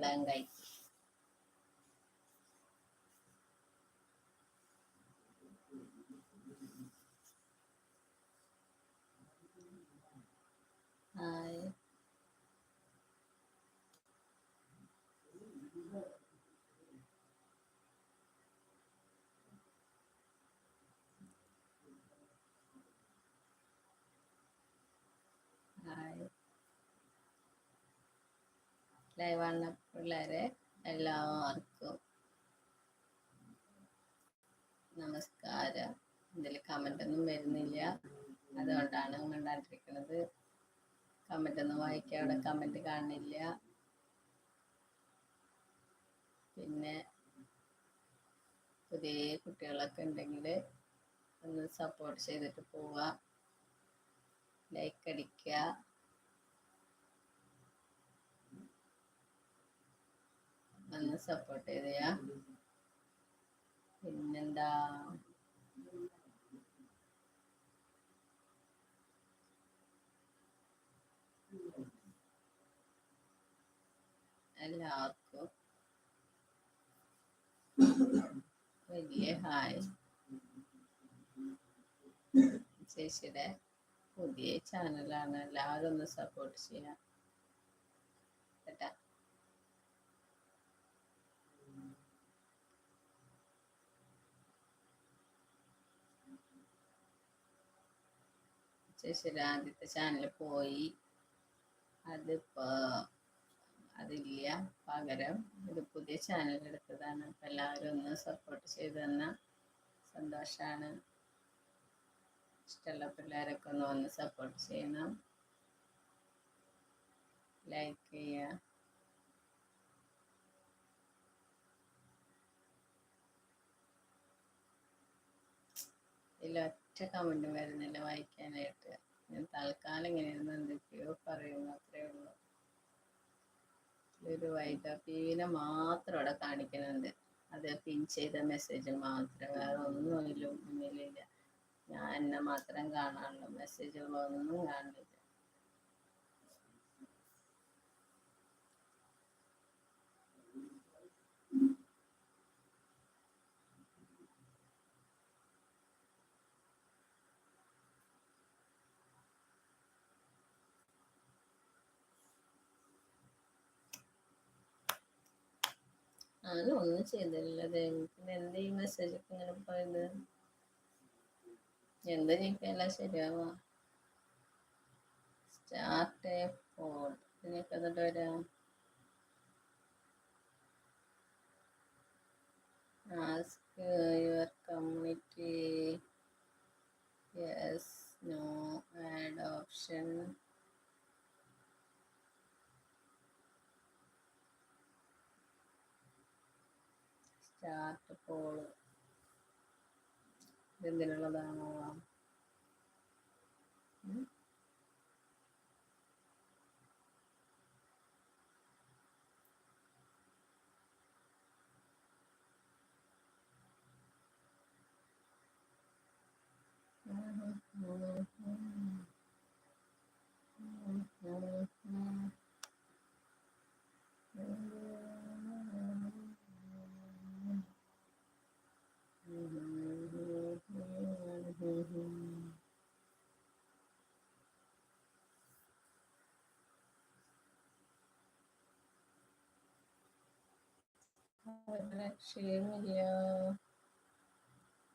புடலங்காய்க்கு ലൈവാണ് പിള്ളേരെ എല്ലാവർക്കും. നമസ്കാരം. ഇതിൽ കമന്റ് ഒന്നും വരുന്നില്ല. അതുകൊണ്ടാണ് കണ്ടാണ്ടിരിക്കുന്നത് കമന്റ് ഒന്നും വായിക്കാൻ അവിടെ കമന്റ് കാണുന്നില്ല. പിന്നെ പുതിയ കുട്ടികളൊക്കെ ഉണ്ടെങ്കിൽ ഒന്ന് സപ്പോർട്ട് ചെയ്തിട്ട് പോവുക. ലൈക്ക് അടിക്കുക. ഒന്ന് സപ്പോർട്ട് ചെയ്തയാ. പിന്നെന്താ? എല്ലാവർക്കും വലിയ ഹായ്. ചേച്ചിയുടെ പുതിയ ചാനലാണ് എല്ലാവരും ഒന്ന് സപ്പോർട്ട് ചെയ്യാം. കേട്ടാ? ചേച്ചിയുടെ ആദ്യത്തെ ചാനൽ പോയി. അതിപ്പോ അതില്ല. പകരം ഇത് പുതിയ ചാനൽ എടുത്തതാണ്. അപ്പം എല്ലാവരും ഒന്ന് സപ്പോർട്ട് ചെയ്ത് തന്ന സന്തോഷമാണ് ഇഷ്ടമുള്ള പിള്ളേരൊക്കെ ഒന്ന് വന്ന് സപ്പോർട്ട് ചെയ്യണം. ലൈക്ക് ചെയ്യുക ഇതിൽ ഒറ്റ കമന്റും വരുന്നില്ല വായിക്കാനായിട്ട്. ഞാൻ തൽക്കാലം ഇങ്ങനെ ഇരുന്ന് എന്തൊക്കെയോ പറയുന്നു അത്രേ ഉള്ളൂ. ഒരു വൈദ്യീനെ മാത്രം അവിടെ കാണിക്കുന്നുണ്ട്. അത് പിൻ ചെയ്ത മെസ്സേജ് മാത്രം. വേറെ ഒന്നും മുന്നിലില്ല ഞാൻ എന്നെ മാത്രം കാണാനുള്ളൂ മെസ്സേജുകളൊന്നും കാണില്ല. ഞാനും ഒന്നും ചെയ്തില്ല എന്ത് ഈ മെസ്സേജ് ഒക്കെ ഇങ്ങനെ പോയത് എന്താ ചെയ്യിക്കല്ല ശരിയാവാ? സ്റ്റാർട്ട് ഫോൺ ഇതിനൊക്കെ എന്നിട്ട് വരാം? Ask your community start poll ഇതെന്തിനുള്ളതാണോ ഉം?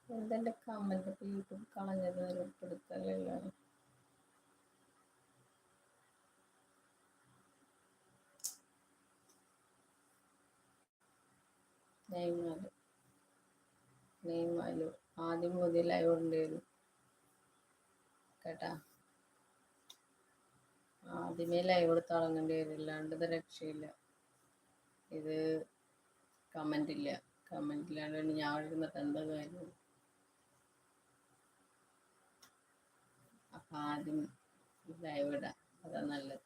എന്തെന്റെ കമന്റ് യൂട്യൂബ് കളഞ്ഞത് ഉൾപ്പെടുത്തലല്ലോ നെയ്മാൽ നെയ്മാലു ആദ്യം ഉണ്ടായിരുന്നു കേട്ടാ? ആദ്യമേ ലൈവ് എടുത്ത് തുടങ്ങേണ്ടി വരും ഇല്ലാണ്ട് ഇത് രക്ഷയില്ല. ഇത് കമന്റ് ഇല്ല. കമന്റ് ഇല്ലാണ്ട് ഞാൻ എഴുതുന്നത് എന്താ കാര്യം. അപ്പൊ ആദ്യം ലൈവ് ഇടാം അതാ നല്ലത്.